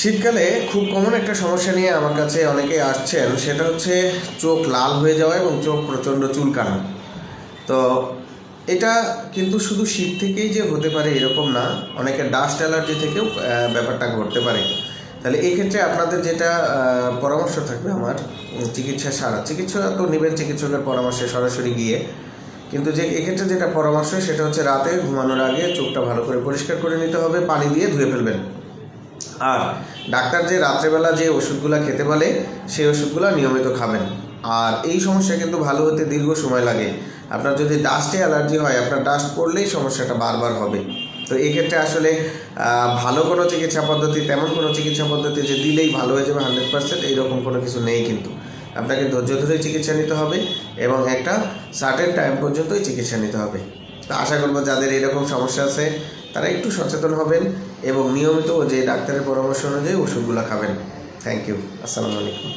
শীতকালে খুব কমন একটা সমস্যা নিয়ে আমার কাছে অনেকে আসছেন, সেটা হচ্ছে চোখ লাল হয়ে যাওয়া এবং চোখ প্রচণ্ড চুলকানো। তো এটা কিন্তু শুধু শীত থেকেই যে হতে পারে এরকম না, অনেকে ডাস্ট অ্যালার্জি থেকেও ব্যাপারটা ঘটতে পারে। তাহলে এই ক্ষেত্রে আপনাদের যেটা পরামর্শ থাকবে আমার চিকিৎসা সারা চিকিৎসা তো নেবেন, চিকিৎসকের পরামর্শে সরাসরি গিয়ে। কিন্তু যে এক্ষেত্রে যেটা পরামর্শ, সেটা হচ্ছে রাতে ঘুমানোর আগে চোখটা ভালো করে পরিষ্কার করে নিতে হবে, পানি দিয়ে ধুয়ে ফেলবেন। আর ডাক্তার যে রাত্রেবেলা যে ওষুধগুলো খেতে বলে, সেই ওষুধগুলো নিয়মিত খাবেন। আর এই সমস্যা কিন্তু ভালো হতে দীর্ঘ সময় লাগে। আপনার যদি ডাস্টে অ্যালার্জি হয়, আপনার ডাস্ট পড়লেই সমস্যাটা বারবার হবে। তো এই ক্ষেত্রে আসলে ভালো কোনো চিকিৎসা পদ্ধতি, তেমন কোনো চিকিৎসা পদ্ধতি যে দিলেই ভালো হয়ে যাবে হান্ড্রেড পার্সেন্ট এইরকম কোনো কিছু নেই কিন্তু। আপনাকে ধৈর্য ধরে চিকিৎসা নিতে হবে এবং একটা সার্টেন টাইম পর্যন্তই চিকিৎসা নিতে হবে। তো আশা করব যাদের এরকম সমস্যা আছে, তারা একটু সচেতন হবেন এবং নিয়মিত যে ডাক্তারের পরামর্শ অনুযায়ী ওষুধগুলো খাবেন। থ্যাংক ইউ আসসালামু আলাইকুম।